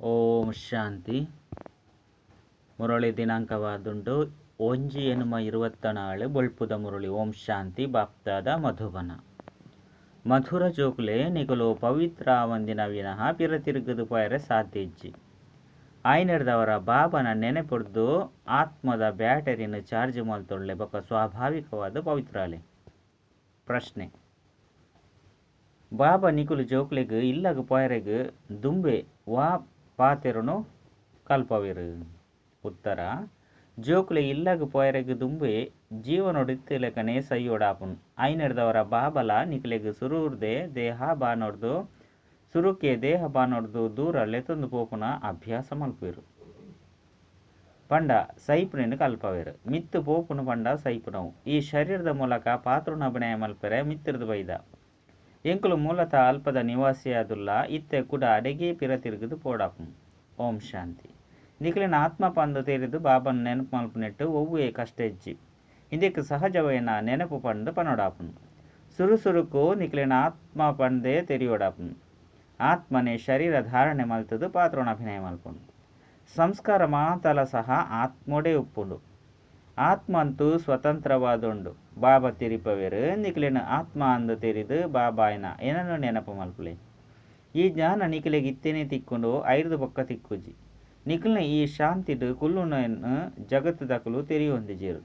ಓಂ ಶಾಂತಿ. ಮುರಳಿ ದಿನಾಂಕವಾದುಂಡು ಒಂಜಿ ಎನ್ನುಮ ಇರುವತ್ತ ನಾಳೆ ಬೊಳ್ಪುದ ಮುರಳಿ. ಓಂ ಶಾಂತಿ. ಬಾಪ್ತಾದ ಮಧುಬನ. ಮಧುರ ಜೋಕುಲೆ ನಿಗಲು ಪವಿತ್ರ ಒಂದಿನ ವಿನಃ ಪಿರತಿರುಗದು ಪಯರೆ ಸಾಧ್ಯಜ್ಜಿ. ಆಯ್ನಡ್ದವರ ಬಾಬನ ನೆನೆಪುಡ್ದು ಆತ್ಮದ ಬ್ಯಾಟರಿನ ಚಾರ್ಜ್ ಮಾಡ್ತೊಳ್ಳೆ ಬೊಕ ಸ್ವಾಭಾವಿಕವಾದ ಪವಿತ್ರಾಲೆ. ಪ್ರಶ್ನೆ. ಬಾಬಾ ನಿಕುಲು ಜೋಕ್ಲೆಗ್ ಇಲ್ಲಗ ಪೊಯರೆಗ್ ದುಂಬೆ ವಾ ಪಾತೆರನು ಕಲ್ಪವಿರು. ಉತ್ತರ, ಜೋಕುಲೆ ಇಲ್ಲಗ ಪೊಯರೆಗ್ ದುಂಬೆ ಜೀವನೊಡಿತ್ತಿಲೆಕನೆ ಸೈಯೋಡಾಪುನ್. ಐನೆಡ್ದವರ ಬಾಬಲ ನಿಕ್ಲೆಗ್ ಸುರೂರ್ದೆ ದೇಹ ಬಾನೊಡ್ದು, ಸುರುಕೆ ದೇಹ ಬಾನೊಡ್ದು ದೂರ ಲೆತೊಂದು ಪೋಪುನ ಅಭ್ಯಾಸ ಮಲ್ಪಿರು. ಪಂಡ ಸೈಪುನೆನ್ ಕಲ್ಪವೇರು. ಮಿತ್ತು ಪೋಪುನು ಪಂಡ ಸೈಪುನವು. ಈ ಶರೀರದ ಮೂಲಕ ಪಾತ್ರುನ ಅಭಿನಯ ಮಲ್ಪೆರೆ ಮಿತ್ತಿರದು ಬೈದ. ಎಂಕುಲು ಮೂಲತಃ ಅಲ್ಪದ ನಿವಾಸಿಯಾದುಲ್ಲ, ಇತ್ತೆ ಕೂಡ ಅಡಿಗೆ ಪಿರ ತಿರುಗುದು ಪೋಡಾಪು. ಓಂ ಶಾಂತಿ. ನಿಖಿಲಿನ ಆತ್ಮ ಪಂದು ತೇರಿದು ಬಾಬನ ನೆನಪು ಮಲ್ಪುನೆಟ್ಟು ಒವ್ವೇ ಕಷ್ಟ ಹೆಜ್ಜಿ ಇಂದಿಕ್ ಸಹಜವೈನ ನೆನಪು ಪಂದು ಪನೋಡಾಪುನು ಸುರು ಸುರುಕು ನಿಖಿಲಿನ ಆತ್ಮ ಪಂದೆ ತೆರಿಯೋಡಾಪುನು ಆತ್ಮನೆ ಶರೀರ ಧಾರಣೆ ಮಲ್ತದು ಪಾತ್ರೋಣ ಅಭಿನಯ ಮಲ್ಪುಂಡು ಸಂಸ್ಕಾರ ಮಾತಲ ಸಹ ಆತ್ಮೋಡೆ ಉಪ್ಪುಂಡು. ಆತ್ಮಂತೂ ಸ್ವತಂತ್ರವಾದುಂಡು. ಬಾಬಾ ತಿರಿಪವೆರು, ನಿಖಿಲಿನ ಆತ್ಮ ಅಂದು ತೆರಿದು ಬಾಬಾಯ್ನ ಏನನ್ನು ನೆನಪು ಮಲ್ಪುಲೆ? ಈ ಜ್ಞಾನ ನಿಖಿಲಿಗೆ ಇತ್ತೇನೆ ತಿಕ್ಕೊಂಡು ಐದು ಪಕ್ಕ ತಿಕ್ಕುಜಿ. ನಿಖಿಲ್ನ ಈ ಶಾಂತಿಡು ಕುಲ್ಲುನನ್ನು ಜಗತ್ತು ದಕಲು ತೆರಿಯೊಂದಿಜೇರು.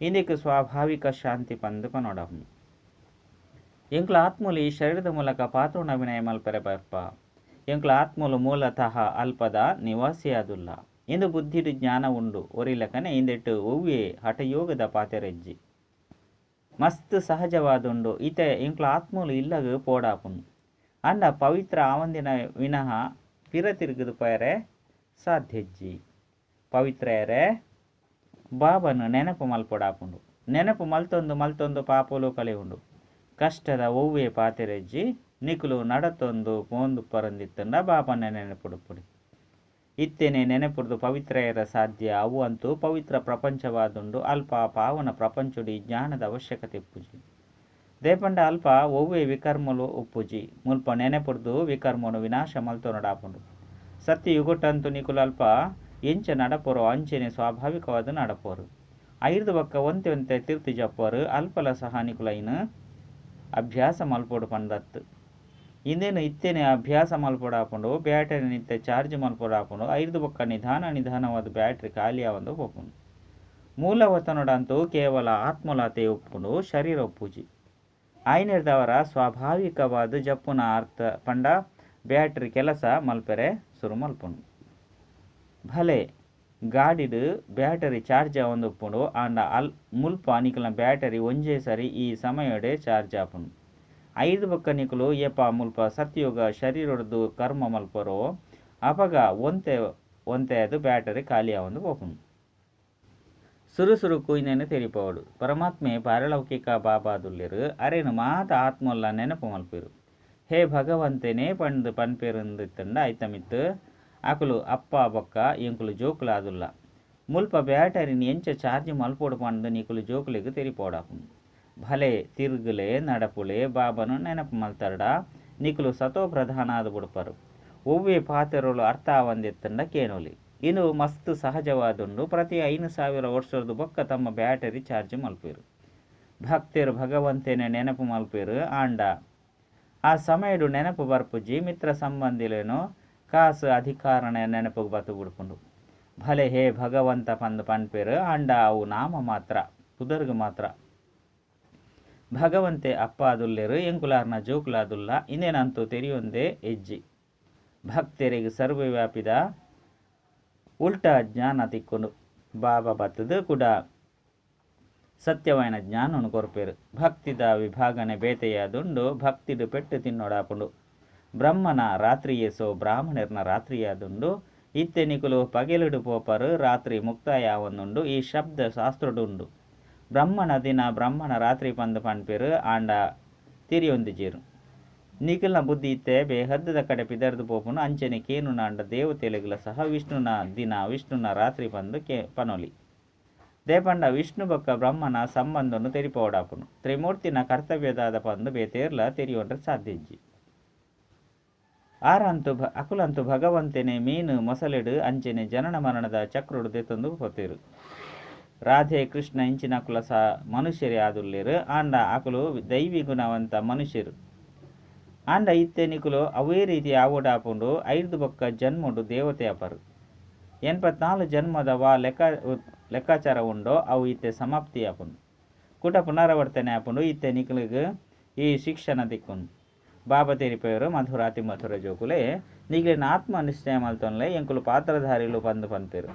ಇಂದಿக்கு ಸ್ವಾಭಾವಿಕ ಶಾಂತಿ ಪಂದು ಪನೋಡಹು ಎಂಕ್ಲ ಆತ್ಮಲು ಈ ಶರೀರದ ಮೂಲಕ ಪಾತ್ರೋಣ ಅಭಿನಯ ಮಲ್ಪರೆ ಬರ್ಪ. ಎಂಕ್ಲ ಆತ್ಮಲು ಮೂಲತಃ ಅಲ್ಪದ ನಿವಾಸಿಯಾದುಲ್ಲ. ಇಂದು ಬುದ್ಧಿಡು ಜ್ಞಾನ ಉಂಡು, ಒರಿಲಕನೆ ಇಂದೆಟ್ಟು ಒವ್ವೇ ಹಠಯೋಗದ ಪಾತೆರೆಜ್ಜಿ. ಮಸ್ತ್ ಸಹಜವಾದುಂಡು. ಇತೆ ಇಂಕ್ಲ ಆತ್ಮೂಲು ಇಲ್ಲಗ ಪೋಡಾಪುಂಡು. ಅಂಡ ಪವಿತ್ರ ಆವಂದಿನ ವಿನಃ ಪಿರ ತಿರುಗದು ಪಯರೆ, ಸಾಧ್ಯಜ್ಜಿ. ಪವಿತ್ರಯರೆ ಬಾಬನು ನೆನಪು ಮಲ್ಪೊಡಾಪುಂಡು. ನೆನಪು ಮಲ್ತೊಂದು ಮಲ್ತೊಂದು ಪಾಪಲು ಉಂಡು ಕಷ್ಟದ ಒವ್ವೇ ಪಾತೆರೆಜ್ಜಿ, ನಿಕುಲು ನಡತೊಂದು ಪೋಂದು ಪರಂದಿತ್ತಂಡ ಬಾಬನ ನೆನಪುಡುಪುಡಿ. ಇತ್ತೇನೆ ನೆನಪುಡ್ದು ಪವಿತ್ರಯರ ಸಾಧ್ಯ. ಅವು ಅಂತೂ ಪವಿತ್ರ ಪ್ರಪಂಚವಾದುಂಡು ಅಲ್ಪ ಪಾವನ ಪ್ರಪಂಚುಡಿ ಜ್ಞಾನದ ಅವಶ್ಯಕತೆ ಇಪ್ಪುಜಿ ದೇಪಂಡ ಅಲ್ಪ ಒವ್ವೇ ವಿಕರ್ಮಲು ಉಪ್ಪುಜಿ. ಮುಲ್ಪ ನೆನೆಪುಡ್ದು ವಿಕರ್ಮನು ವಿನಾಶ ಮಲ್ತೊನಡಾಪುಂಡು ಸತ್ಯ ಯುಗುಟಂತು ನಿಕುಲು ಅಲ್ಪ ಎಂಚ ನಡಪೋರು ಅಂಚೆನೆ ಸ್ವಾಭಾವಿಕವಾದ ನಡಪೋರು. ಐದು ಬಕ್ಕ ಒಂತೆ ಒಂತೆ ತಿರ್ತಿ ಜಪ್ಪೋರು. ಅಲ್ಪಲ ಸಹ ನಿಕುಲೈನ ಅಭ್ಯಾಸ ಮಲ್ಪೋಡು ಪಂಡತ್ತು. ಇಂದೇನು ಇತ್ತೇನೆ ಅಭ್ಯಾಸ ಮಲ್ಪೊಡಾಪುಂಡು ಬ್ಯಾಟರಿ ನಿಂತೆ ಚಾರ್ಜ್ ಮಲ್ಪೊಡಾಪುಂಡು ಐದು ಬೊಕ್ಕ ನಿಧಾನ ನಿಧಾನವಾದ ಬ್ಯಾಟ್ರಿ ಖಾಲಿಯಾವಂದು ಪೋಪುಂಡು ಮೂಲವತನೊಡಂತೂ ಕೇವಲ ಆತ್ಮಲತೆ ಒಪ್ಪುಂಡು ಶರೀರ ಪೂಜಿ ಆಯ್ನಿರ್ದವರ ಸ್ವಾಭಾವಿಕವಾದ ಜಪ್ಪುನ ಅರ್ಥ ಪಂಡ ಬ್ಯಾಟ್ರಿ ಕೆಲಸ ಮಲ್ಪೆರೆ ಸುರು ಮಲ್ಪುಂಡು ಭಲೆ ಗಾಡಿಡು ಬ್ಯಾಟರಿ ಚಾರ್ಜ್ ಆವಂದು ಉಪ್ಪುಂಡು ಆಂಡ ಅಲ್ ಮುಲ್ಪ ಅನಿಕಲ ಬ್ಯಾಟರಿ ಒಂಜೇ ಸರಿ ಈ ಸಮಯಡೆ ಚಾರ್ಜ್ ಆಪುಂಡು ಐದು ನಿಕುಲು ಏಪ ಮುಲ್ಪ ಸತ್ಯೋಗ ಶರೀರೊಡ್ದು ಕರ್ಮ ಮಲ್ಪರೋ, ಅಪಗ ಒಂತೆ ಒಂತೆ ಅದು ಬ್ಯಾಟರಿ ಖಾಲಿ ಆವೊಂದು ಪೋಪುಂಡು ಸುರು ಸುರು ಕುಯ್ನೇನು ತೆರಿಪವಡು ಪರಮಾತ್ಮೆ ಪಾರಲೌಕಿಕ ಬಾಬಾದುಲ್ಲಿರು ಅರೆನು ಮಾತ ಆತ್ಮೊಲ್ಲ ನೆನಪು ಮಲ್ಪಿರು. ಹೇ ಭಗವಂತನೇ ಪಂದು ಪನ್ಪೇರುಂದಿತ್ತಂಡ ಐತಮಿತ್ತು, ಅಕುಲು ಅಪ್ಪ ಬೊಕ್ಕ ಎಂಕುಲು ಜೋಕುಲಾದುಲ್ಲ. ಮುಲ್ಪ ಬ್ಯಾಟರಿನ್ ಎಂಚ ಚಾರ್ಜ್ ಮಲ್ಪೋಡು ಪಂದು ನಿಕುಲು ಜೋಕುಲಿಗೆ ತೆರಿಪೋಡಾಪುಂಡು ಭಲೆ ತಿರುಗುಲೆ ನಡಪುಲೆ ಬಾಬನು ನೆನಪು ಮಲ್ತರ್ಡ. ನಿಖಲು ಸತೋ ಪ್ರಧಾನಾದ ಬುಡ್ಪರು. ಒವ್ವೇ ಅರ್ಥ ಇನ್ನು ಮಸ್ತ್ ಸಹಜವಾದುಂಡು ಪ್ರತಿ ಐದು ಸಾವಿರ ವರ್ಷದ ಬೊಕ್ಕ ತಮ್ಮ ಬ್ಯಾಟರಿ ಚಾರ್ಜ್ ಮಲ್ಪೇರು ಭಕ್ತರು ಭಗವಂತನೇ ನೆನಪು ಮಲ್ಪೇರು ಆಂಡ. ಆ ಸಮಯಡು ನೆನಪು ಬರ್ಪುಜಿ ಮಿತ್ರ ಸಂಬಂಧಿಲೇನು ಕಾಸು ಅಧಿಕಾರಣ ನೆನಪು ಬತು ಬಿಡ್ಕೊಂಡು ಭಲೆ ಹೇ ಭಗವಂತ ಪಂದು ಪನ್ಪೇರು ಆಂಡ ಅವು ನಾಮ ಮಾತ್ರ, ಪುದರ್ಗ್ ಮಾತ್ರ. ಭಗವಂತೆ ಅಪ್ಪ ಅದುಲ್ಲೆರು ಎಂಕುಲಾರ್ನ ಜೋಕುಲಾದುಲ್ಲ, ಇನ್ನೇನಂತೂ ತೆರೆಯೊಂದೇ ಹೆಜ್ಜಿ. ಭಕ್ತರಿಗೆ ಸರ್ವವ್ಯಾಪಿದ ಉಲ್ಟಾ ಜ್ಞಾನ ತಿಕ್ಕೊಂಡು ಬಾಬಾ ಬತ್ತದು ಕೂಡ ಸತ್ಯವಾಯಿನ ಜ್ಞಾನನು ಕೊರಪೇರು. ಭಕ್ತಿದ ವಿಭಾಗನೆ ಬೇತೆಯಾದುಂಡು ಭಕ್ತಿಡು ಪೆಟ್ಟು ತಿನ್ನೋಡಾಪುಂಡು. ಬ್ರಹ್ಮನ ರಾತ್ರಿಯೇಸೋ ಬ್ರಾಹ್ಮಣರ್ನ ರಾತ್ರಿಯಾದುಂಡು. ಇತ್ತೆ ನಿಕುಲು ಪಗೆಲಿಡು ಪೋಪರು ರಾತ್ರಿ ಮುಕ್ತಾಯ ಒಂದುಂಡು ಈ ಶಬ್ದ ಶಾಸ್ತ್ರಡುಂಡು ಬ್ರಹ್ಮನ ದಿನ ಬ್ರಹ್ಮನ ರಾತ್ರಿ ಪಂದು ಪನ್ಪೇರು ಆಂಡ ತಿರಿಯೊಂದಿಜೀರು ನಿಖಿಲ್ನ ಬುದ್ಧಿ ಇತ್ತೆ ಬೇಹದ್ದದ ಕಡೆ ಪಿದರ್ದು ಪೋಪುನು ಅಂಚನೆ ಕೇನುನ ನಾಂಡ ದೇವತೆಲೆಗಳ ಸಹ ವಿಷ್ಣುನ ದಿನ ವಿಷ್ಣುನ ರಾತ್ರಿ ಪಂದು ಕೆ ಪನೊಲಿ. ದೇಪಂಡ ವಿಷ್ಣು ಬೊಕ್ಕ ಬ್ರಹ್ಮನ ಸಂಬಂಧನು ತೆರಿಪೋಡಾಪುನು. ತ್ರಿಮೂರ್ತಿನ ಕರ್ತವ್ಯದಾದ ಪಂದು ಬೇತೇರ್ಲ ತೆರಿಯೊಂಡ್ರೆ ಸಾಧ್ಯಜ್ಜಿ. ಆರಂತು ಭ ಅಕುಲಂತು ಭಗವಂತನೆ ಮೀನು ಮೊಸಳೆಡು ಅಂಚೆನೆ ಜನನ ಮರಣದ ಚಕ್ರಡು ದೆತ್ತೊಂದು ಪೊತ್ತೇರು ರಾಧೆ ಕೃಷ್ಣ ಇಂಚಿನ ಸಹ ಮನುಷ್ಯರೇ ಆದುಲ್ಲಿರು ಆಂಡ ಆಕಲು ದೈವಿ ಗುಣವಂತ ಮನುಷ್ಯರು. ಆಂಡ ಇತ್ತೆ ನಿಕುಲು ಅವೇ ರೀತಿ ಆವುಡಾಪುಂಡು, ಐದು ಬೊಕ್ಕ ಜನ್ಮುಂಡು ದೇವತೆ ಅಪರು. ಜನ್ಮದ ಜನ್ಮದವ ಲೆಕ್ಕ ಲೆಕ್ಕಾಚಾರ ಉಂಡೋ, ಅವು ಇತ್ತೆ ಸಮಾಪ್ತಿ ಆಪುಂಡು. ಕುಟ ಪುನರಾವರ್ತನೆ ಆಪುಂಡು, ಇತ್ತೆ ನಿಕುಲಿಗೆ ಈ ಶಿಕ್ಷಣ ದಿಕ್ಕುಂಡು. ಬಾಬ ಮಧುರಾತಿ ಮಧುರ ಜೋಕುಲೆ, ನಿಗಿಲಿನ ಆತ್ಮ ನಿಶ್ಚಯ ಮಲ್ತೊನ್ಲೆ ಎಂಕುಲು ಪಾತ್ರಧಾರಿಲು ಬಂದು ಪಂತೇರು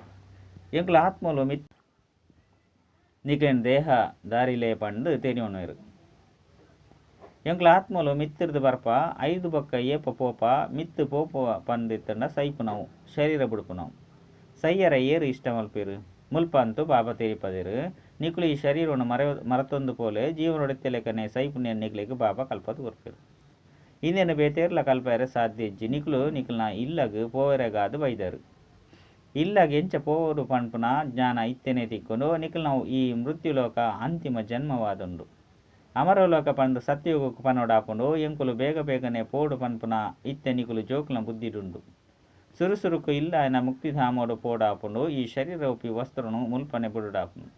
ಎಂಕುಲು ಆತ್ಮಲು ಮಿತ್ నీకులిన దేహ దారిలే పండు తేని ఉన్నారు ಎಂಕ್ಲ ಆತ್ಮಲು ಮಿತ್ತಿರ್ದು ಬರ್ಪ ಐದು ಬೊಕ್ಕ ಏಪ ಪೋಪ ಮಿತ್ತು ಪೋಪ ಪಂದಿತ್ತಂಡ ಸೈಪು ನಾವು ಶರೀರ ಬುಡುಪು ನಾವು ಸಯ್ಯರ ಏರು ಇಷ್ಟ ಮಲ್ಪೇರು ಮುಲ್ಪ ಅಂತೂ ಬಾಬಾ ತೆರಿಪದಿರು ನಿಕ್ಲು ಈ ಶರೀರವನ್ನು ಮರ ಮರತೊಂದು ಪೋಲೆ ಜೀವನೊಡೆತ್ತೆ ಲೆಕ್ಕನೆ ಸೈಪುಣ್ಯ ನಿಕ್ಲಿಗೆ ಬಾಬಾ ಕಲ್ಪದು ಕೊರ್ಪೇರು ಇಂದಿನ ಬೇತೇರ್ಲ ಕಲ್ಪರೆ ಸಾಧ್ಯ ಇಜ್ಜಿ ನಿಕ್ಲು ನಿಕ್ಲನ ಇಲ್ಲಗ್ ಪೋವರೆಗಾದು ಬೈದರು ಇಲ್ಲಗ್ ಎಂಚ ಪೋವರು ಪಂಪುನ ಜ್ಞಾನ ಇತ್ತೆನೆ ತಿಕ್ಕೊಂಡು ನಿಕ್ಲು ನಾವು ಈ ಮೃತ್ಯುಲೋಕ ಅಂತಿಮ ಜನ್ಮವಾದುಂಡು ಅಮರಲೋಕ ಪಂಡು ಸತ್ಯಯುಗಕ್ಕೆ ಪನೋಡಾಪುಂಡು ಎಂಕುಲು ಬೇಗ ಬೇಗನೆ ಪೋಡು ಪನ್ಪುನ ಇತ್ತೆ ನಿಕುಲು ಜೋಕುಲ ಬುದ್ಧಿಡುಂಡು ಸುರುಸುರುಕು ಇಲ್ಲ ఆయన ಮುಕ್ತಿಧಾಮೋಡು ಪೋಡಾಪುಂಡು ಈ ಶರೀರ ಉಪಿ ವಸ್ತ್ರನು ಮುಲ್ಪನೆ ಬುಡುಡಾಪುಂಡು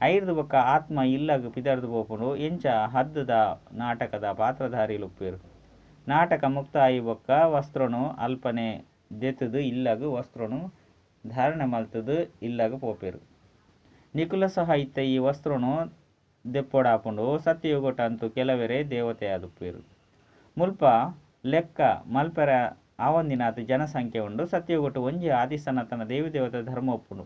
ಐದು ಬೊಕ್ಕ ಆತ್ಮ ಇಲ್ಲಗ್ ಪಿದರ್ದು ಪೋಪುಂಡು ಎಂಚ ಹದ್ದದ ನಾಟಕದ ಪಾತ್ರಧಾರಿಲು ಉಪ್ಪೇರು ನಾಟಕ ಮುಕ್ತ ಆಯಿ ಬೊಕ್ಕ ವಸ್ತ್ರನು ಅಲ್ಪನೆ ದೆತ್ತದು ಇಲ್ಲಗು ವಸ್ತ್ರನು ಧಾರಣೆ ಮಲ್ತದು ಇಲ್ಲಾಗ ಪೋಪೇರು. ನಿಕುಲ ಸಹ ಇತ್ತ ಈ ವಸ್ತ್ರನು ದೆಪ್ಪೊಡಾಪುಂಡು, ಸತ್ಯಯುಗೊಟ ಅಂತೂ ಕೆಲವೆರೆ ದೇವತೆ ಪೇರು ಮುಲ್ಪ ಲೆಕ್ಕ ಮಲ್ಪೆರ ಅದು ಜನಸಂಖ್ಯೆ ಉಂಡು ಸತ್ಯಯುಗೊಟ್ಟು ಒಂಜಿ ಆದಿ ಸನಾತನ ದೇವಿ ದೇವತೆ ಧರ್ಮ ಒಪ್ಪುಂಡು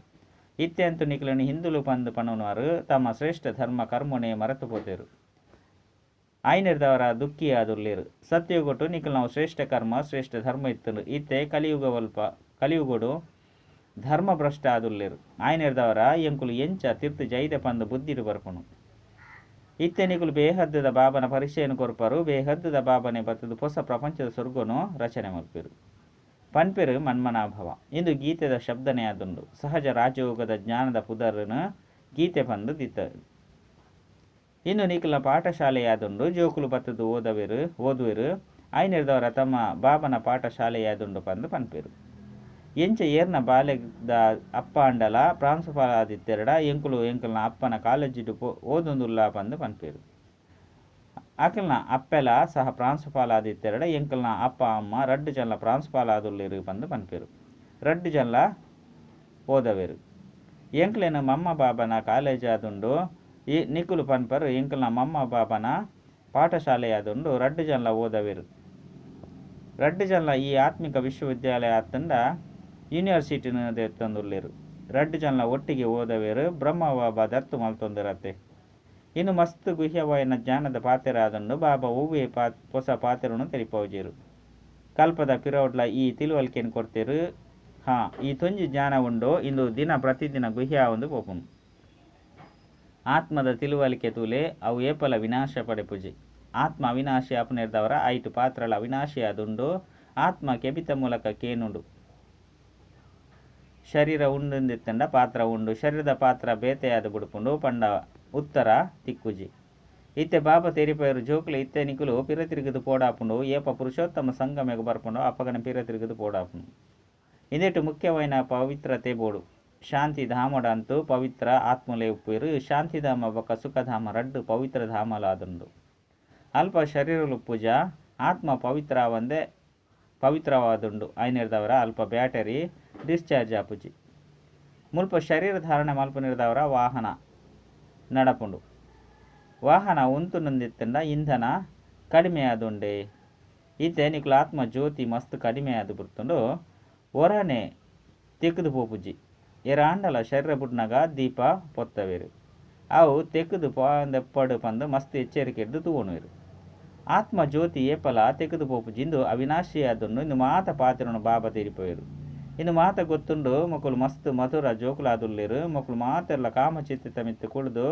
ಇತ್ತೆ ಅಂತೂ ನಿಕಲನ್ನು ಹಿಂದುಲು ಪಂದು ಪಣನವಾರು ತಮ್ಮ ಶ್ರೇಷ್ಠ ಧರ್ಮ ಕರ್ಮನೆ ಮರೆತು ಪೋತೇರು. ಆಯ್ನಿರ್ದವರ ದುಃಖಿ ಆದುರ್ಲೇರು ಸತ್ಯಯುಗೊಟ್ಟು ನಾವು ಶ್ರೇಷ್ಠ ಕರ್ಮ, ಶ್ರೇಷ್ಠ ಧರ್ಮ ಇತ್ತು ಇತ್ತೆ ಕಲಿಯುಗ ಒಲ್ಪ ಕಲಿಯುಗೊಡು ಧರ್ಮ ಭ್ರಷ್ಟ ఆయన ಆಯ್ನಿರ್ದವರ ಎಂಕುಲು ಎಂಚ తిర్తు జైద ಬುದ್ಧಿರು ಬರ್ಪುಣು ಇತ್ತೆ ನಿಕುಲು ಬೇಹದ್ದದ ಬಾಬನ ಪರಿಚಯನು ಕೊರ್ಪರು ಬೇಹದ್ದದ ಬಾಬನೆ ಬತ್ತದು ಹೊಸ ಪ್ರಪಂಚದ ಸ್ವರ್ಗನು ರಚನೆ ಮಲ್ಪಿರು. ಪನ್ಪೆರು ಮನ್ಮನಾಭವ. ಇಂದು ಗೀತೆದ ಶಬ್ದನೇ ಆದುಂಡು. ಸಹಜ ರಾಜಯೋಗದ ಜ್ಞಾನದ ಪುದರನು ಗೀತೆ ಬಂದು ದಿತ್ತ ಇನ್ನು ನಿಖಿಲ ಪಾಠಶಾಲೆಯಾದುಂಡು ಜೋಕುಲು ಬತ್ತದು ಓದವಿರು, ಓದುವೆರು. ಐನಿರ್ದವರ ತಮ್ಮ ಬಾಬನ ಪಾಠಶಾಲೆಯಾದುಂಡು ಪಂದು ಪನ್ಪೆರು. ಎಂಚ ಏರ್ನ ಬಾಲ್ಯದ ಅಪ್ಪ ಅಂಡಲ ಪ್ರಾಂಶುಪಾಲ ಆದಿತ್ತೆರಡ ಎಂಕುಲು ಎಂಕಲ್ನ ಅಪ್ಪನ ಕಾಲೇಜಿಡು ಪೋ, ಓದೊಂದುಲ್ಲ ಬಂದು ಪನ್ಪೇರು. ಅಕಲ್ನ ಅಪ್ಪೆಲ ಸಹ ಪ್ರಾಂಶುಪಾಲ ಆದಿತ್ತೆರಡ ಎಂಕಲ್ನ ಅಪ್ಪ ಅಮ್ಮ ರಡ್ಡು ಜನಲ ಪ್ರಾಂಶುಪಾಲ ಆದುಲ್ಲೇರು ಪಂದು ಪನ್ಪೇರು. ರಡ್ಡು ಜನ್ಲ ಓದವೇರು. ಎಂಕ್ಲೆನ ಮಮ್ಮ ಬಾಬನ ಕಾಲೇಜ್ ಆದುಂಡು, ಈ ನಿಕುಲು ಪನ್ಪರು ಎಂಕಲ್ನ ಮಮ್ಮ ಬಾಬನ ಪಾಠಶಾಲೆಯಾದುಂಡು ರಡ್ಡು ಜನಲ ಓದವೇರು. ರಡ್ಡು ಜನಲ ಈ ಆತ್ಮಿಕ ವಿಶ್ವವಿದ್ಯಾಲಯ ಆತಂಡ ಯೂನಿವರ್ಸಿಟಿನ ತಂದುಲ್ಲೇರು ರಡ್ಡು ಜನ ಒಟ್ಟಿಗೆ ಓದವೇರು ಬ್ರಹ್ಮ ಬಾಬಾ ದತ್ತು ಮಲ್ತೊಂದಿರತ್ತೆ ಇನ್ನು ಮಸ್ತ್ ಗುಹ್ಯವಾಯಿನ ಜ್ಞಾನದ ಪಾತೆರ ಆದಂಡು ಬಾಬಾ ಹೂವೆ ಪಾ, ಹೊಸ ಪಾತೆರನು ತೆರಿಪೋಜೇರು ಕಲ್ಪದ ಪಿರೋಡ್ಲ ಈ ತಿಳುವಳಿಕೆಯನ್ನು ಕೊಡ್ತೇರು. ಹಾ, ಈ ತೊಂಜಿ ಜ್ಞಾನ ಉಂಡು, ಇಂದು ದಿನ ಪ್ರತಿದಿನ ಗುಹ್ಯ ಒಂದು ಆತ್ಮದ ತಿಳುವಳಿಕೆ ತೂಲೆ ಅವು ಏಪಲ ವಿನಾಶ ಪಡೆ ಪೂಜೆ. ಆತ್ಮ ಅವಿನಾಶಿ ಅಪನಿರ್ದವರ ಐಟು ಪಾತ್ರಳ ಅವಿನಾಶಿ ಅದುಂಡು ಆತ್ಮ ಕೆಬಿತ ಮೂಲಕ ಕೇನುಂಡು. ಶರೀರ ಉಂಡುಂದಿತ್ತಂಡ ಪಾತ್ರ ಉಂಡು. ಶರೀರದ ಪಾತ್ರ ಬೇತೆಯಾದ ಬುಡುಪುಂಡು ಪಂಡ ಉತ್ತರ ತಿಕ್ಕುಜಿ ಇತ್ತೆ ಬಾಬ ತೆರಿಪಯರು ಜೋಕುಲು, ಇತ್ತೆ ನಿಕುಲು ಪಿರ ತಿರುಗಿದು ಪೋಡಾಪುಂಡು. ಏಪ ಪುರುಷೋತ್ತಮ ಸಂಗಮೆಗೆ ಬರ್ಪುಂಡು. ಅಪ್ಪಗನ ಪಿರ ತಿರುಗಿದು ಪೋಡಾಪುಂಡು. ಇಂದೆಟ್ಟು ಮುಖ್ಯವಾಯಿನ ಪವಿತ್ರತೆ ಬೋಡು. ಶಾಂತಿ ಧಾಮಡ ಅಂತೂ ಪವಿತ್ರ ಆತ್ಮಲೆ ಶಾಂತಿ ಶಾಂತಿಧಾಮ ಬೊಕ್ಕ ಸುಖಧಾಮ ರಡ್ಡು ಪವಿತ್ರ ಧಾಮಲಾದುಂಡು ಅಲ್ಪ ಶರೀರಲು ಪೂಜಾ ಆತ್ಮ ಪವಿತ್ರವಾದುಂಡು ಐನಿರ್ದವರ ಅಲ್ಪ ಬ್ಯಾಟರಿ, ಡಿಸ್ಚಾರ್ಜ್ ಆಪುಜಿ ಮುಲ್ಪ ಶರೀರ ಧಾರಣೆ ಮಲ್ಪನಿರ್ದವರ ವಾಹನ, ನಡಪುಂಡು. ವಾಹನ ಉಂತು ನೊಂದಿತ್ತಂಡ ಇಂಧನ ಕಡಿಮೆ ಆದುಂಡೆ ಇತ್ತೆ ನಿಕ್ಲ ಆತ್ಮ ಜ್ಯೋತಿ ಮಸ್ತ್ ಕಡಿಮೆ ಆದು ಬಿಡ್ತುಂಡು ಹೊರನೆ ತೆಗೆದು ಪೋಪುಜಿ ಎರಾಂಡಲ ಶರೀರ ಬುಡ್ನಾಗ ದೀಪ ಪೊತ್ತವೇರು. ಅವು ತೆಗೆದು ಪಡು ಪಂದು ಮಸ್ತ್ ಎಚ್ಚರಿಕೆ ಹಿಡಿದು ತೂವಣುವೆರು. ಆತ್ಮ ಜ್ಯೋತಿ ಏಪಲ ತೆಗೆದು ಪೋಪು. ಜಿಂದು ಅವಿನಾಶಿ ಅದನ್ನು ಇನ್ನು ಮಾತ ಪಾತ್ರನು ಬಾಬಾ ತೀರಿಪೋಯರು ಇನ್ನು ಮಾತ ಗೊತ್ತುಂಡು, ಮಕ್ಕಳು ಮಸ್ತ್ ಮಧುರ ಜೋಕುಲಾದುಲ್ಲೇರು. ಮಕ್ಕಳು ಮಾತೆಲ್ಲ ಕಾಮಚಿತ್ತಿತ ಮಿತ್ತು ಕುಡಿದು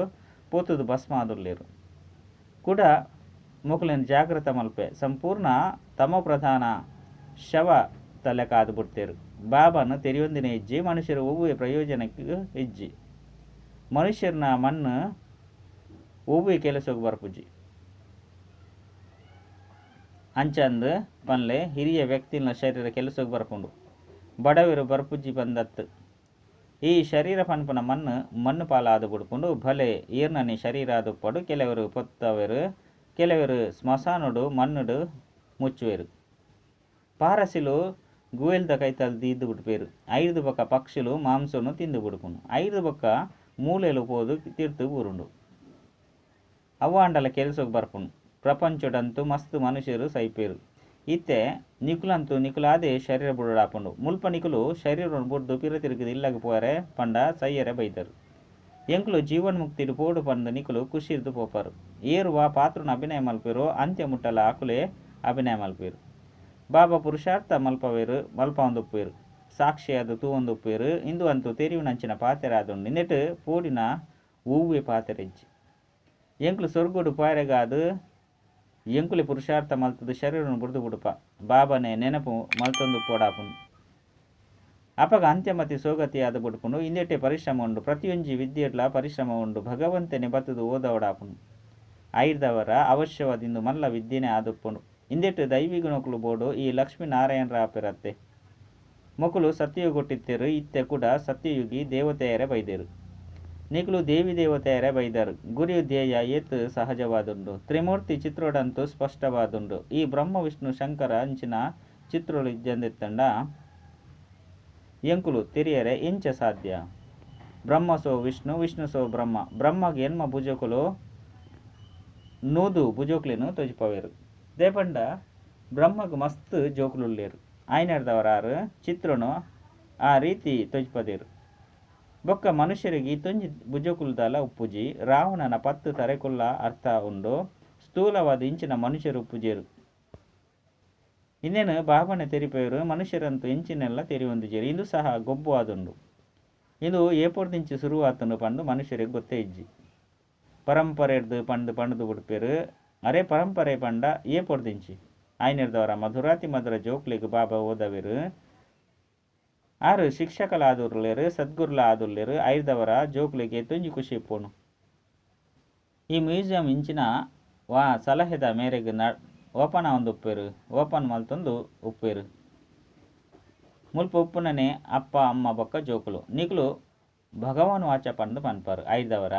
ಪೋತುದು ಭಸ್ಮ ಆದುಲ್ಲೇರು ಕೂಡ ಮಕ್ಕಳನ್ನು ಜಾಗೃತ ಮಲ್ಪೆ. ಸಂಪೂರ್ಣ ತಮ ಪ್ರಧಾನ ಶವ ತಲೆ ಕಾದು ಬಿಡ್ತೇರು. ಬಾಬಾನು ತೆರೆಯೊಂದಿನ ಇಜ್ಜಿ ಮನುಷ್ಯರು ಒವ್ವೆ ಪ್ರಯೋಜನಕ್ಕೆ ಇಜ್ಜಿ ಮನುಷ್ಯರನ್ನ ಮಣ್ಣು ಒವ್ವೆ ಕೆಲಸಕ್ಕೆ ಬರ್ಪುಜ್ಜಿ ಅಂಚಂದು ಪನ್ಲೆ ಹಿರಿಯ ವ್ಯಕ್ತಿನ ಶರೀರ ಕೆಲಸಕ್ಕೆ ಬರ್ಕೊಂಡು ಬಡವರು ಬರ್ಪುಜ್ಜಿ ಬಂದತ್ತು ಈ ಶರೀರ ಪನ್ಪನ ಮಣ್ಣು ಮಣ್ಣು ಪಾಲಾದು ಬಿಡ್ಕೊಂಡು ಭಲೆ ಈರ್ನನಿ ಶರೀರ ಅದು ಪಡು ಕೆಲವರು ಪೊತ್ತವರು ಕೆಲವರು ಸ್ಮಶಾನುಡು ಮಣ್ಣುಡು ಮುಚ್ಚುವೆರು పారసిలు గువెల్ద కైతలు తీద్దు పుడిపోయారు ఐదు పక్క పక్షులు మాంసను తిందు పుడుకును ఐదు పక్క మూలెలు పోదు తీర్తు ఊరుండు ಅವ್ವಾಂಡಲ ಕೆಲಸಕ್ಕೆ ಬರ್ಪುಂಡು ಪ್ರಪಂಚಡಂತೂ ಮಸ್ತ್ ಮನುಷ್ಯರು ಸೈಪೇರು. ಇತ್ತೆ, ನಿಕುಲಂತೂ ನಿಕುಲಾದೆ ಶರೀರ ಬುಡಾಪುಂಡು ಮುಲ್ಪ ನಿಕುಲು ಶರೀರವನ್ನು ಬುಡ್ದು ಪಿರ ತಿರುಗಿದು ಇಲ್ಲಗ ಪೋರೆ ಪಂಡ ಸಯ್ಯರೆ ಬೈದರು ಎಂಕುಲು ಜೀವನ್ಮುಕ್ತಿಡು ಪೋಡು ಪಂಡ ನಿಕುಲು ಖುಷಿರ್ದು ಪೋಪಾರು. ಏರುವ ಪಾತ್ರನ ಅಭಿನಯ ಮಲ್ಪೇರು, ಅಂತ್ಯ ಮುಟ್ಟಲ ಆಕುಲೆ ಅಭಿನಯ ಮಲ್ಪೇರು. ಬಾಬಾ ಪುರುಷಾರ್ಥ ಮಲ್ಪವೇರು, ಮಲ್ಪ ಒಂದುಪ್ಪೇರು. ಸಾಕ್ಷಿ ಅದು ತೂ ಒಂದುಪ್ಪೇರು, ಇಂದು ಅಂತೂ ತೆರಿವಿನಂಚಿನ ಪಾತೆರ ಆದುಂಡು. ಇಂದೆಟ್ ಪೋಡಿನ ಹೂವೆ ಪಾತೆರೆಜ್ಜಿ ಎಂಕ್ಲು ಸೊರ್ಗುಡು ಪಾಯರೆಗಾದು ಎಂಕುಲಿ ಪುರುಷಾರ್ಥ ಮಲ್ತದು ಶರೀರವನ್ನು ಬುಡ್ದು ಬುಡುಪ. ಬಾಬನೆ ನೆನಪು ಮಲ್ತೊಂದು ಪೋಡಾಪುನು. ಅಪಗ ಅಂತ್ಯಮತಿ ಸೋಗತಿ ಆದ ಬುಡ್ಪುಂಡು ಇಂದೆಟ್ಟೆ ಪರಿಶ್ರಮ ಉಂಡು ಪ್ರತಿಯೊಂಜಿ ವಿದ್ಯೆಟ್ಲ ಪರಿಶ್ರಮ ಉಂಡು ಭಗವಂತನೆ ಬತ್ತದು ಓದವಡಾಪುನು. ಐರ್ದವರ ಅವಶ್ಯವಾದಿಂದು ಮಲ್ಲ ವಿದ್ಯೆನೆ ಆದುಪ್ಪುಂಡು. ಇಂದೆಟ್ಟು ದೈವಿಗುಣಕುಲು ಬೋಡು, ಈ ಲಕ್ಷ್ಮೀನಾರಾಯಣರ ರಾಪಿರತ್ತೆ ಮೊಕುಲು ಸತ್ಯಯುಗೊಟ್ಟಿತ್ತೆರು ಇತ್ತೆ ಕೂಡ ಸತ್ಯಯುಗಿ ದೇವತೆಯರೇ ಬೈದೇರು. ನಿಕುಲು ದೇವಿ ದೇವತೆಯರೇ ಬೈದರು. ಗುರಿಯು ಧ್ಯೇಯ ಏತ್ ಸಹಜವಾದುಂಡು ತ್ರಿಮೂರ್ತಿ ಚಿತ್ರೋಡಂತೂ ಸ್ಪಷ್ಟವಾದುಂಡು ಈ ಬ್ರಹ್ಮ, ವಿಷ್ಣು, ಶಂಕರ, ಅಂಚಿನ ಇದ್ದಂದೆತ್ತಂಡ. ಎಂಕುಲು, ತಿರಿಯರೆ, ಇಂಚ ಸಾಧ್ಯ. ಬ್ರಹ್ಮ ಸೋ ವಿಷ್ಣು ವಿಷ್ಣು ಸೋ ಬ್ರಹ್ಮ. ಬ್ರಹ್ಮಗೆ ಎನ್ಮ ಭುಜಕುಲು, ನೂದು ಭುಜೋಕ್ಲಿನು ತೊಜಿಪವೇರು. ದೇಪಂಡ, ಬ್ರಹ್ಮಗ್ ಮಸ್ತ್ ಜೋಕುಲುಲ್ಲೇರು ಆಯ್ನಡ್ದವರಾರು ಚಿತ್ರನು ಆ ರೀತಿ ತೊಜ್ಪದೇರು. ಬೊಕ್ಕ ಮನುಷ್ಯರಿಗೆ ಈ ತೊಂಜಿ ಭುಜಕುಲ್ದಲ ಉಪ್ಪುಜಿ, ರಾವಣನ ಪತ್ತು ತರೆಕುಲ್ಲ ಅರ್ಥ ಉಂಡು, ಸ್ಥೂಲವಾದ ಇಂಚಿನ ಮನುಷ್ಯರು ಉಪ್ಪುಜೇರು. ಇನ್ನೇನು ಬಾಬನೆ ತೆರಿಪೇರು ಮನುಷ್ಯರಂತೂ ಇಂಚಿನೆಲ್ಲ ತೆರಿಯೊಂದಿಜೇರು ಇಂದು ಸಹ ಗೊಬ್ಬು ಆದುಂಡು ಇದು ಏಪೊರ್ದಿಂಚಿ ಶುರುವಾತನು ಪಂಡು ಮನುಷ್ಯರಿಗೆ ಗೊತ್ತೇ ಇಜ್ಜಿ. ಪರಂಪರೆಡ್ದು ಪಂಡು ಪಂಡು ಬಿಡ್ಪೇರು, ಅರೆ ಪರಂಪರೆ ಪಂಡ ಏಪೊರ್ದಿಂಚಿ. ಆಯ್ನಿರ್ದವರ ಮಧುರಾತಿ ಮಧುರ ಜೋಕ್ಲಿಗೆ ಬಾಬಾ ಓದವೇರು ಆರು ಶಿಕ್ಷಕಲ ಆದುರ್ಲೇರು ಸದ್ಗುರುಲ ಆದುರ್ಲೇರು ಐದವರ ಜೋಕ್ಲಿಗೆ ತುಂಜಿ ಖುಷಿ ಪೋಣು. ಈ ಮ್ಯೂಸಿಯಂ ಇಂಚಿನ ವಾ ಸಲಹೆದ ಮೇರೆಗೆ ನ ಓಪನ್ ಒಂದು ಉಪ್ಪೇರು, ಓಪನ್ ಮಲ್ತೊಂದು ಉಪ್ಪೇರು. ಮುಲ್ಪ ಉಪ್ಪುನನೆ ಅಪ್ಪ, ಅಮ್ಮ, ಬೊಕ್ಕ ಜೋಕುಲು. ನಿಕ್ಲು ಭಗವಾನ್ ವಾಚ ಪಂದು ಪನ್ಪರು. ಐದವರ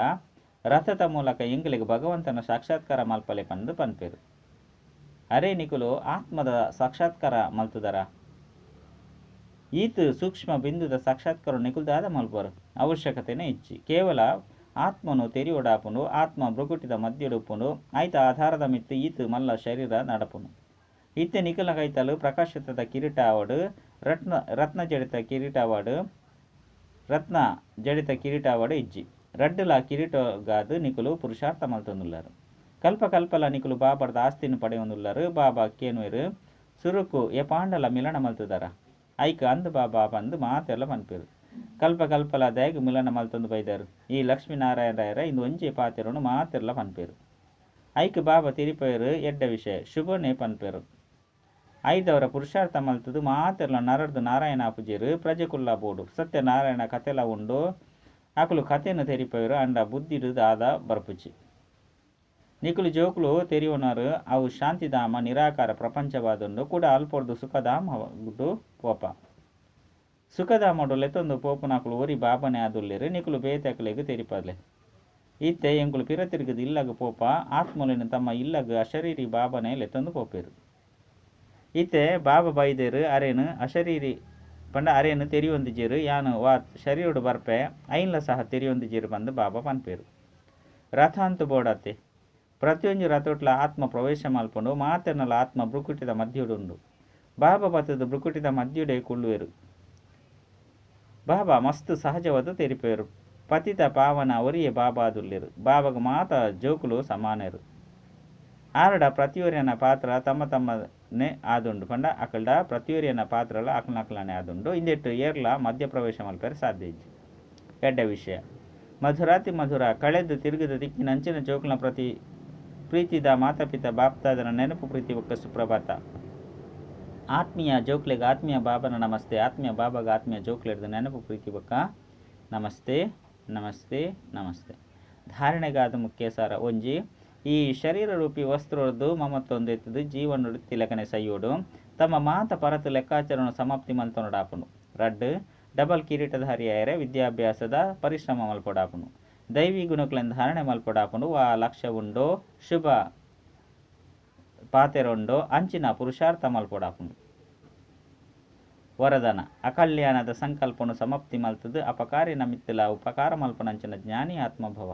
ರಥದ ಮೂಲಕ ಇಂಗ್ಲಿಗೆ ಭಗವಂತನ ಸಾಕ್ಷಾತ್ಕಾರ ಮಲ್ಪಲೆ ಪಂದು ಪನ್ಪೇರು. ಅರೆ ನಿಕುಲು ಆತ್ಮದ ಸಾಕ್ಷಾತ್ಕಾರ ಮಲ್ತುದರ? ಈತ್ ಸೂಕ್ಷ್ಮ ಬಿಂದುದ ಸಾಕ್ಷಾತ್ಕಾರ ನಿಕುಲ್ದಾದ ಮಲ್ಪರು ಅವಶ್ಯಕತೆನೇ ಇಚ್ಚಿ. ಕೇವಲ ಆತ್ಮನು ತೆರಿಯೊಡಾಪುನು ಆತ್ಮ ಬ್ರುಗುಟಿದ ಮಧ್ಯಡುಪುನು ಆಯ್ತ ಆಧಾರದ ಮಿತ್ತು ಈತ ಮಲ್ಲ ಶರೀರ ನಡಪುನು ಇತ್ತೆ ನಿಖಿಲ ಕೈತಲು ಪ್ರಕಾಶಿತದ ಕಿರೀಟ ಅವಡು ರತ್ನ ರತ್ನ ಜಡಿತ ಕಿರೀಟ ಅವಡು ರತ್ನ ಜಡಿತ ಕಿರೀಟ ಅವಡು ಇಜ್ಜಿ. ರಡ್ಡುಲ ಕಿರೀಟಗಾದು ನಿಕುಲು ಪುರುಷಾರ್ಥ ಮಲ್ತೊಂದುಲ್ಲರು. ಕಲ್ಪ ಕಲ್ಪಲ ನಿಕುಲು ಬಾಬರ್ದ ಆಸ್ತಿನ ಪಡೆಯೊಂದುಲ್ಲರು. ಬಾಬಾ ಕೇನುವೆರು ಸುರುಕು ಎ ಪಾಂಡಲ ಮಿಲನ ಮಲ್ತುದಾರ. ಐಕ ಅಂದು ಬಾಬಾ ಬಂದು ಮಾತೆಲ್ಲ ಪನ್ಪೇರು ಕಲ್ಪ ಕಲ್ಪಲ ದಯಗು ಮಿಲನ ಮಲ್ತೊಂದು ಬೈದರು. ಈ ಲಕ್ಷ್ಮೀನಾರಾಯಣ ರಾಯರ ಇಂದು ಒಂಜೆ ಪಾತಿರನು ಮಾತೆಲ್ಲ ಪನ್ಪೇರು ಐಕ್ ಬಾಬಾ ತಿರಿಪೇರು ಎಡ್ಡ ವಿಷಯ, ಶುಭನೆ ಪನ್ಪೇರು. ಐದವರ ಪುರುಷಾರ್ಥ ಮಲ್ತದು ಮಾತೆಲ್ಲ ನರಡ್ದು ನಾರಾಯಣ ಪೂಜೆರು ಪ್ರಜೆಕುಲ್ಲ ಬೋಡು. ಸತ್ಯನಾರಾಯಣ ಕಥೆಲ ಉಂಡು. ಆಕುಲು ಕಥೆಯನ್ನು ತೆರಿಪೇರು, ಅಂಡ ಬುದ್ಧಿಡು ದಾದ ಬರ್ಪುಚಿ. ನಿಕುಲು ಜೋಕುಲು ತೆರಿಯೋನರು ಅವು ಶಾಂತಿಧಾಮ ನಿರಾಕಾರ ಪ್ರಪಂಚವಾದುಂಡು ಕೂಡ ಅಲ್ಪೊಡ್ದು ಸುಖಧಾಮ ಗುಡ್ಡು ಪೋಪ. ಸುಖಧಾಮಡು ಲೆತ್ತೊಂದು ಪೋಪುನಕುಲು ಒರಿ ಬಾಬನೆ ಆದುಲ್ಲೇರು, ನಿಕುಲು ಬೇತೆಕಲೆಗ್ ತೆರಿಪದ್ಲೆ. ಇತ್ತೆ ಎಂಕುಲು ಪಿರ ತಿರುಗದು ಇಲ್ಲಗ ಪೋಪ, ಆತ್ಮಲಿನ ತಮ್ಮ ಇಲ್ಲಗ ಅಶರೀರಿ ಬಾಬನೆ ಲೆತ್ತೊಂದು ಪೋಪೆರು. ಇತ್ತೆ ಬಾಬ ಬೈದೇರು, ಅರೇನು ಅಶರೀರಿ ಪಂಡ ಅರೇನು ತೆರಿಯೊಂದಿಜೇರು, ಯಾನು ವಾ ಶರೀರಡು ಬರ್ಪೆ, ಐನ್ಲ ಸಹ ತೆರಿಯೊಂದಿಜೇರು ಬಂದು ಬಾಬಾ ಪನ್ಪೇರು. ರಥ ಅಂತು ಬೋಡತ್ತೆ. ಪ್ರತಿಯೊಂದು ರಥೋಟ್ಲ ಆತ್ಮ ಪ್ರವೇಶ ಮಾಲ್ಪಂಡು ಮಾತೆನಲ ಆತ್ಮ ಬ್ರುಕುಟಿದ ಮಧ್ಯುಡುಂಡು. ಬಾಬಾ ಬತ್ತದ ಬ್ರುಕುಟಿದ ಮದ್ಯುಡೆ ಕುಳ್ಳುವೆರು. ಬಾಬಾ ಮಸ್ತ್ ಸಹಜವಾದ ತೆರಿಪೇರು. ಪತಿತ ಪಾವನ ಒರಿಯೆ ಬಾಬಾದುಲ್ಲೆರು. ಬಾಬಾಗ ಮಾತ ಜೋಕುಲು ಸಮಾನರು. ಆರಡ ಪ್ರತಿಯೊರಿಯನ ಪಾತ್ರ ತಮ್ಮ ತಮ್ಮನೆ ಆದುಂಡು. ಪಂಡ ಅಕಲ್ಡ ಪ್ರತಿಯೊರಿಯನ ಪಾತ್ರಲ ಅಕಲ್ ಅಕಲನೆ ಆದುಂಡು. ಇಂದೆಟ್ಟು ಏರ್ಲ ಮಧ್ಯಪ್ರವೇಶ ಮಲ್ಪರೆ ಸಾಧ್ಯ ಇಜ್ಜಿ. ಎಡ್ಡ ವಿಷಯ. ಮಧುರಾತಿ ಮಧುರ ಕಳೆದು ತಿರುಗಿದ ದಿಕ್ಕಿನ ಅಂಚಿನ ಜೋಕುಲ ಪ್ರತಿ ಪ್ರೀತಿದ ಮಾತಾಪಿತ ಬಾಪ್ತಾದನ ನೆನಪು ಪ್ರೀತಿ ಒಕ್ಕ ಸುಪ್ರಭಾತ. ಆತ್ಮೀಯ ಜೋಕ್ಲೆಗೆ ಆತ್ಮೀಯ ಬಾಬನ ನಮಸ್ತೆ, ಆತ್ಮೀಯ ಬಾಬಾಗ ಆತ್ಮೀಯ ಜೋಕ್ಲೆಡ್ದು ನೆನಪು ಪ್ರೀತಿ ಒಕ್ಕ. ನಮಸ್ತೆ ನಮಸ್ತೆ ನಮಸ್ತೆ. ಧಾರಣೆಗಾದ ಮುಖ್ಯ ಸಾರ ಒಂಜಿ, ಈ ಶರೀರ ರೂಪಿ ವಸ್ತ್ರದ್ದು ಮಮತ್ತೊಂದೆತ್ತದು ಜೀವನುಡು ತಿಲಕನೆ ಸೈಯೋಡು. ತಮ್ಮ ಮಾತ ಪರತು ಲೆಕ್ಕಾಚಾರನು ಸಮಾಪ್ತಿ ಮಂತನಡಾಪನು. ರಡ್ ಡಬಲ್ ಕಿರೀಟಧಾರಿಯಾಯರೆ ವಿದ್ಯಾಭ್ಯಾಸದ ಪರಿಶ್ರಮ ಮಲ್ಪೊಡಾಪುನು. ದೈವಿ ಗುಣಕಲೆಂದು ಧಾರಣೆ ಮಲ್ಪೊಡಾಪುನು ವಾ ಲಕ್ಷ್ಯ ಉಂಡು, ಶುಭ ಪಾತೆರೊಂಡು ಅಂಚಿನ ಪುರುಷಾರ್ಥ ಮಲ್ಪೊಡಾಪುನು ವರದನ, ಅಕಲ್ಯಾಣದ ಸಂಕಲ್ಪನು ಸಮಾಪ್ತಿ ಮಲ್ತದು ಅಪಕಾರಿ ಮಿತ್ತಲ ಉಪಕಾರ ಮಲ್ಪನಂಚಿನ ಜ್ಞಾನಿ ಆತ್ಮಭವ.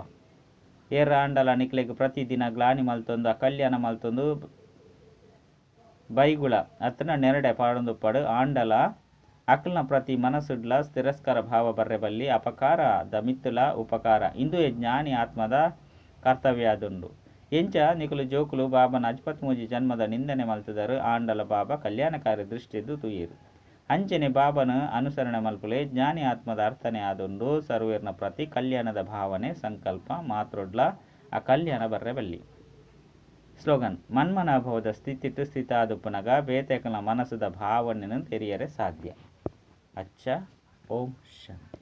ಏರ ಅಂಡಲ ನಿಕ್ಲೆಗ್ ಪ್ರತಿದಿನ ಗ್ಲಾನಿ ಮಲ್ತೊಂದು, ಅಕಲ್ಯಾಣ ಮಲ್ತೊಂದು, ಬೈಗುಳ ಅತ್ತನ ನೆರಡೆ ಪಾಡೊಂದು ಪಡು ಆಂಡಲ ಅಕ್ಲ್ನ ಪ್ರತಿ ಮನಸ್ಸುಡ್ಲ ತಿರಸ್ಕಾರ ಭಾವ ಬರ್ರೆ ಬಲ್ಲಿ ಅಪಕಾರ ದ ಮಿತ್ತುಲ ಉಪಕಾರ. ಇಂದು ಎ ಜ್ಞಾನಿ ಆತ್ಮದ ಕರ್ತವ್ಯ ಅದುಂಡು ಎಂಚ ನಿಕುಲು ಜೋಕುಲು ಬಾಬನ ಅಜ್ಪತ್ ಮೂಜಿ ಜನ್ಮದ ನಿಂದನೆ ಮಲ್ತದರು. ಆಂಡಲ ಬಾಬಾ ಕಲ್ಯಾಣಕಾರಿ ದೃಷ್ಟಿದ್ದು ತುಯಿರು. ಅಂಚನೆ ಬಾಬನ ಅನುಸರಣೆ ಮಲ್ಪುಲೆ ಜ್ಞಾನಿ ಆತ್ಮದ ಅರ್ಥನೆ ಆದುಂಡು. ಸರ್ವೇರ್ನ ಪ್ರತಿ ಕಲ್ಯಾಣದ ಭಾವನೆ, ಸಂಕಲ್ಪ ಮಾತ್ರೊಡ್ಲ ಆ ಕಲ್ಯಾಣ ಬರ್ರೆ ಬಲ್ಲಿ ಸ್ಲೋಗನ್, ಮನ್ಮನಾಭವದ ಸ್ಥಿತಿಟ್ಟು ಸ್ಥಿತಾದುಪ್ಪನಗ ಬೇತೆಕಲ ಮನಸ್ಸುದ ಭಾವನೆಯನ್ನು ತೆರೆಯರೆ ಸಾಧ್ಯ. ಅಚ್ಚ ಓಂ ಶಾಂತಿ